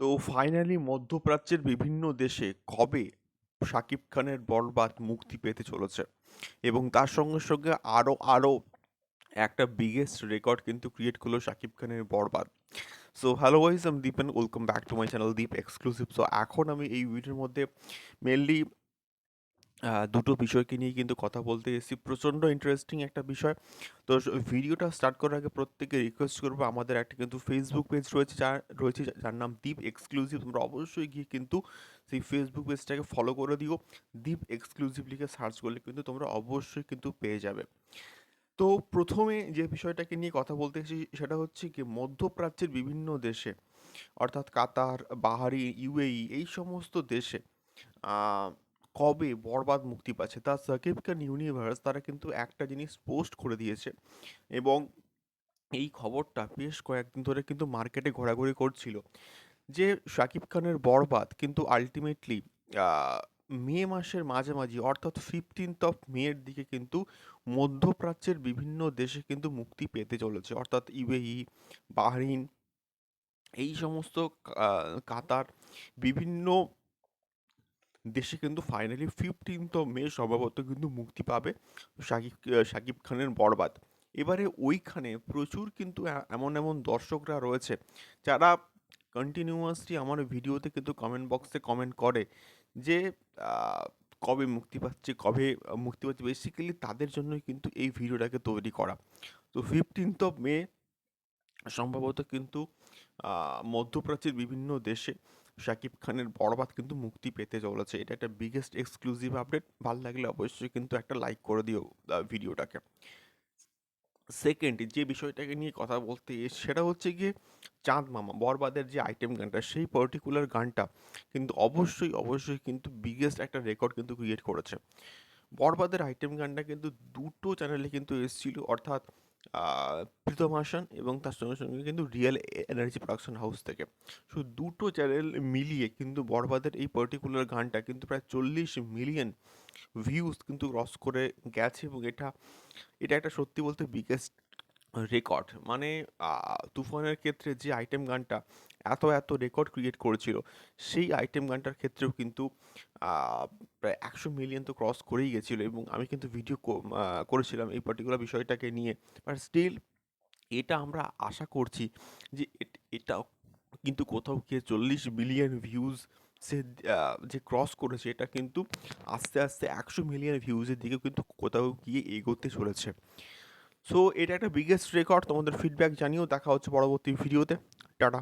তো ফাইনালি মধ্যপ্রাচ্যের বিভিন্ন দেশে কবে শাকিব খানের বরবাদ মুক্তি পেতে চলেছে? এবং তার সঙ্গে সঙ্গে আরও আরও একটা বিগেস্ট রেকর্ড কিন্তু ক্রিয়েট করল শাকিব খানের Borbaad. So hello guys I'm Deep and welcome back to my channel Deep exclusive so এখন আমি এই ভিডিওর মধ্যে মেনলি দুটো বিষয়কে নিয়ে কিন্তু কথা বলতে এসেছি। প্রচণ্ড ইন্টারেস্টিং একটা বিষয়। তো ভিডিওটা স্টার্ট করার আগে প্রত্যেকে রিকোয়েস্ট করব। আমাদের একটা কিন্তু ফেসবুক পেজ রয়েছে যার রয়েছে যার নাম দীপ এক্সক্লুসিভ তোমরা অবশ্যই গিয়ে কিন্তু সেই ফেসবুক পেজটাকে ফলো করে দিও। দীপ এক্সক্লুসিভ লিখে সার্চ করলে কিন্তু তোমরা অবশ্যই কিন্তু পেয়ে যাবে। তো প্রথমে যে বিষয়টাকে নিয়ে কথা বলতে এসেছি, সেটা হচ্ছে কি, মধ্যপ্রাচ্যের বিভিন্ন দেশে, অর্থাৎ কাতার, বাহারি, ইউএই, এই সমস্ত দেশে কবে বরবাদ মুক্তি পাচ্ছে, তা সাকিব খান ইউনিভার্স তারা কিন্তু একটা জিনিস পোস্ট করে দিয়েছে এবং এই খবরটা বেশ কয়েকদিন ধরে কিন্তু মার্কেটে ঘোরাঘুরি করছিল যে শাকিব খানের বরবাদ কিন্তু আলটিমেটলি মে মাসের মাঝামাঝি অর্থাৎ ফিফটিন্থ অফ মের দিকে কিন্তু মধ্যপ্রাচ্যের বিভিন্ন দেশে কিন্তু মুক্তি পেতে চলেছে। অর্থাৎ ইউএই বাহরিন, এই সমস্ত কাতার, বিভিন্ন দেশে কিন্তু ফাইনালি ফিফটিন্থ মে সম্ভবত কিন্তু মুক্তি পাবে শাকিব শাকিব খানের বরবাদ। এবারে ওইখানে প্রচুর কিন্তু এমন এমন দর্শকরা রয়েছে যারা কন্টিনিউয়াসলি আমার ভিডিওতে কিন্তু কমেন্ট বক্সে কমেন্ট করে যে কবে মুক্তি পাচ্ছে, কবে মুক্তি পাচ্ছে। বেসিক্যালি তাদের জন্যই কিন্তু এই ভিডিওটাকে তৈরি করা। তো ফিফটিন্থ অফ মে সম্ভবত কিন্তু মধ্যপ্রাচ্যের বিভিন্ন দেশে শাকিব খানের বরবাদ কিন্তু মুক্তি পেতে চলেছে। এটা একটা বিগেস্ট এক্সক্লুসিভ আপডেট ভালো লাগলে অবশ্যই কিন্তু একটা লাইক করে দিও ভিডিওটাকে। সেকেন্ড যে বিষয়টাকে নিয়ে কথা বলতে সেটা হচ্ছে গিয়ে চাঁদ মামা, বরবাদের যে আইটেম গানটা, সেই পার্টিকুলার গানটা কিন্তু অবশ্যই অবশ্যই কিন্তু বিগেস্ট একটা রেকর্ড কিন্তু ক্রিয়েট করেছে। বরবাদের আইটেম গানটা কিন্তু দুটো চ্যানেলে কিন্তু এসেছিল, অর্থাৎ প্রীতম হাসান এবং তার সঙ্গে সঙ্গে কিন্তু রিয়েল এনার্জি প্রোডাকশন হাউস থেকে। সো দুটো চ্যানেল মিলিয়ে কিন্তু বরবাদের এই পার্টিকুলার গানটা কিন্তু প্রায় চল্লিশ মিলিয়ন ভিউজ কিন্তু ক্রস করে গেছে এবং এটা এটা একটা সত্যি বলতে বিগেস্ট রেকর্ড মানে তুফানের ক্ষেত্রে যে আইটেম গানটা এত এত রেকর্ড ক্রিয়েট করেছিল, সেই আইটেম গানটার ক্ষেত্রেও কিন্তু প্রায় একশো মিলিয়ন তো ক্রস করেই গেছিল এবং আমি কিন্তু ভিডিও করেছিলাম এই পার্টিকুলার বিষয়টাকে নিয়ে। বাট স্টিল এটা আমরা আশা করছি যে এট- এটা কিন্তু কোথাও গিয়ে চল্লিশ বিলিয়ন ভিউজ সে যে ক্রস করেছে, এটা কিন্তু আস্তে আস্তে একশো মিলিয়ন ভিউজের দিকে কিন্তু কোথাও গিয়ে এগোতে চলেছে। সো এটা একটা বিগেস্ট রেকর্ড তোমাদের ফিডব্যাক জানিয়েও দেখা হচ্ছে পরবর্তী ভিডিওতে টাটা।